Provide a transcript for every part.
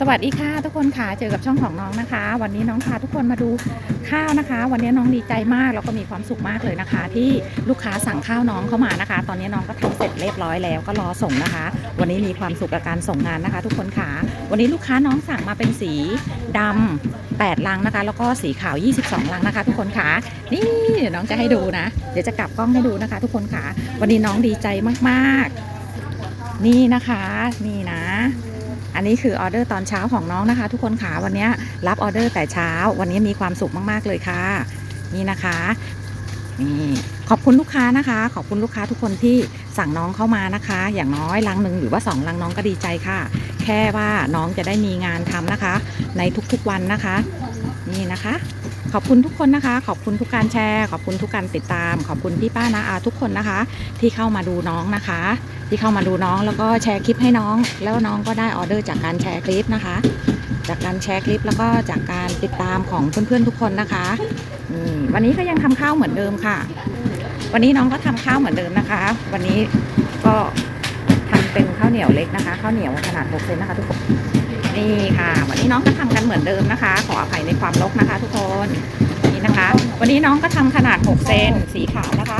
สวัสดีค่ะทุกคนค่ะเจอกับช่องของน้องนะคะ วันนี้น้องพาทุกคนมาดูข้าวนะคะ วันนี้น้องดีใจมากแล้วก็มีความสุขมากเลยนะคะ ที่ลูกค้าสั่งข้าวน้องเข้ามานะคะ ตอนนี้น้องก็ทำเสร็จเรียบร้อยแล้วก็รอส่งนะคะ วันนี้มีความสุขกับการส่งงานนะคะ ทุกคนค่ะ วันนี้ลูกค้าน้องสั่งมาเป็นสีดำ8ลังนะคะ แล้วก็สีขาว 22 ลังนะคะ ทุกคนค่ะนี่เดี๋ยวน้องจะให้ดูนะ เดี๋ยวจะกลับกล้องให้ดูนะคะ ทุกคนค่ะ วันนี้น้องดีใจมากๆ นี่นะคะ นี่นะ อันนี้คือออเดอร์ตอนเช้าของน้องนะคะ ทุกคนขาวันนี้รับออเดอร์แต่เช้า วันนี้มีความสุขมาก ๆ เลยค่ะ นี่นะคะนี่ขอบคุณลูกค้านะคะ ขอบคุณลูกค้าทุกคนที่สั่งน้องเข้ามานะคะ อย่างน้อยลังหนึ่งหรือว่าสองลังน้องก็ดีใจค่ะ แค่ว่าน้องจะได้มีงานทำนะคะ ในทุกๆวันนะคะ ขอบคุณทุกคนนะคะ ขอบคุณทุกการแชร์ ขอบคุณทุกการติดตาม ขอบคุณพี่ป้านาอาทุกคนนะคะ ที่เข้ามาดูน้องนะคะ ที่เข้ามาดูน้องแล้วก็แชร์คลิปให้น้อง แล้วน้องก็ได้ออเดอร์จากการแชร์คลิปนะคะ จากการแชร์คลิปแล้วก็จากการติดตามของเพื่อนๆทุกคนนะคะวันนี้ก็ยังทำข้าวเหมือนเดิมค่ะ วันนี้น้องก็ทำข้าวเหมือนเดิมนะคะ วันนี้ก็ทำเป็นข้าวเหนียวเล็กนะคะข้าวเหนียวขนาด6เซนนะคะทุกคนนี่ค่ะ วันนี้น้องก็ทำกันเห มือนเดิมนะคะ ขออภัยในความรกนะคะ ทุกคนนี่นะคะ วันนี้น้องก็ทำขนาด 6 เซนสีขาวนะคะ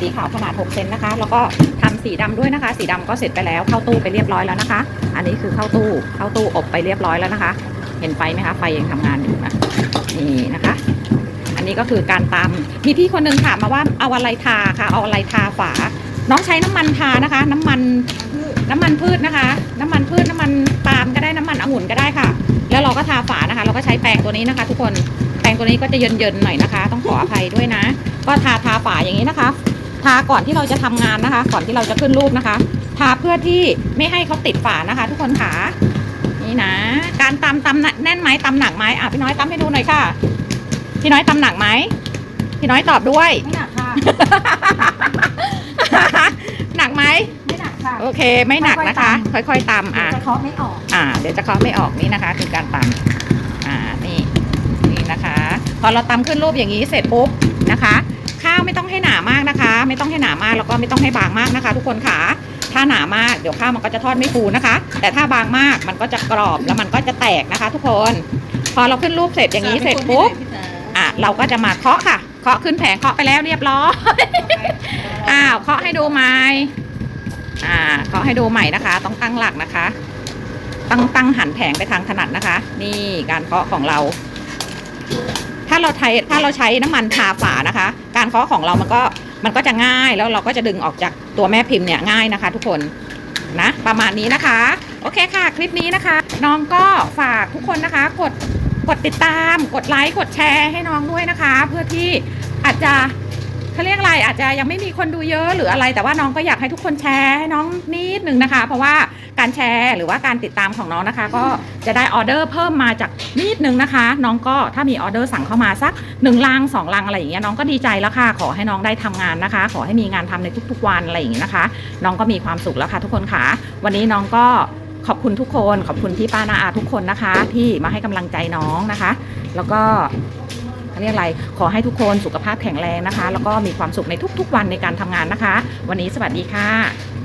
สีขาวขนาด 6 เซนนะคะ แล้วก็ทำสีดำด้วยนะคะ สีดำก็เสร็จไปแล้วเข้าตู้ไปเรียบร้อยแล้วนะคะ อันนี้คือเข้าตู้เข้าตู้อบไปเรียบร้อยแล้วนะคะ เห็นไฟไหมคะไฟยังทำงานอยู่นะนี่นะคะ อันนี้ก็คือการตำมีพี่คนหนึงถามมาว่าเอาอะไรทาคะเอาอะไรทาฝา น้องใช้น้ำมันทานะคะ น้ำมันน้ำมันพืชนะคะ น้ำมันพืชน้ำมันปาล์ม แปรงตัวนี้นะคะ ทุกคนแปรงตัวนี้ก็จะเยินๆหน่อยนะคะ ต้องขออภัยด้วยนะ ก็ทาทาฝาอย่างนี้นะคะ ทาก่อนที่เราจะทำงานนะคะ ก่อนที่เราจะขึ้นรูปนะคะ ทาเพื่อที่ไม่ให้เขาติดฝานะคะ ทุกคนค่ะนี่นะ การตำตำแน่นไหมตำหนักไหมอะพี่น้อยตำให้ดูหน่อยค่ะพี่น้อยตำหนักไหมพี่น้อยตอบด้วยไม่หนักค่ะหนักไหมไม่หนักค่ะโอเคไม่หนักนะคะ ค่อยๆตำเดี๋ยอะวจะเคาะไม่ออกอ่า เดี๋ยวจะเคาะไม่ออกนี่นะคะคือการตำ อ่านี่นี่นะคะ พอเราตำขึ้นรูปอย่างนี้เสร็จปุ๊บนะคะ ข้าวไม่ต้องให้หนามากนะคะ ไม่ต้องให้หนามากแล้วก็ไม่ต้องให้บางมากนะคะ ทุกคนค่ะถ้าหนามากเดี๋ยวข้าวมันก็จะทอดไม่ฟูนะคะ แต่ถ้าบางมากมันก็จะกรอบแล้วมันก็จะแตกนะคะ ทุกคน พอเราขึ้นรูปเสร็จอย่างนี้เสร็จปุ๊บอะเราก็จะมาเคาะค่ะ เคาะขึ้นแผงเคาะไปแล้วเรียบร้อยอ้าวเคาะให้ดูใหม่อ่าเคาะให้ดูใหม่นะคะ ต้องตั้งหลักนะคะ ตั้งตั้งหันแผงไปทางถนัดนะคะ นี่การเคาะของเรา ถ้าเราใช้ถ้าเราใช้น้ำมันทาฝานะคะ การเคาะของเรามันก็มันก็จะง่ายแล้วเราก็จะดึงออกจากตัวแม่พิมพ์เนี่ยง่ายนะคะ ทุกคนนะประมาณนี้นะคะ โอเคค่ะ คลิปนี้นะคะ น้องก็ฝากทุกคนนะคะ กดกดติดตาม กดไลค์กดแชร์ให้น้องด้วยนะคะ เพื่อที่อาจจะเขาเรียกอะไรอาจจะยังไม่มีคนดูเยอะหรืออะไร แต่ว่าน้องก็อยากให้ทุกคนแชร์ให้น้องนิดหนึ่งนะคะ เพราะว่า การแชร์หรือว่าการติดตามของน้องนะคะ ก็จะได้ออเดอร์เพิ่มมาจากนิดนึงนะคะ น้องก็ถ้ามีออเดอร์สั่งเข้ามาสักหนึ่งลังสองลังอะไรอย่างเงี้ยน้องก็ดีใจแล้วค่ะขอให้น้องได้ทำงานนะคะ ขอให้มีงานทำในทุกๆวันอะไรอย่างเงี้ยนะคะ น้องก็มีความสุขแล้วค่ะทุกคนค่ะ วันนี้น้องก็ขอบคุณทุกคนขอบคุณพี่ป้านาอาทุกคนนะคะ ที่มาให้กำลังใจน้องนะคะ แล้วก็เขาเรียกอะไรขอให้ทุกคนสุขภาพแข็งแรงนะคะ แล้วก็มีความสุขในทุกๆวันในการทำงานนะคะ วันนี้สวัสดีค่ะ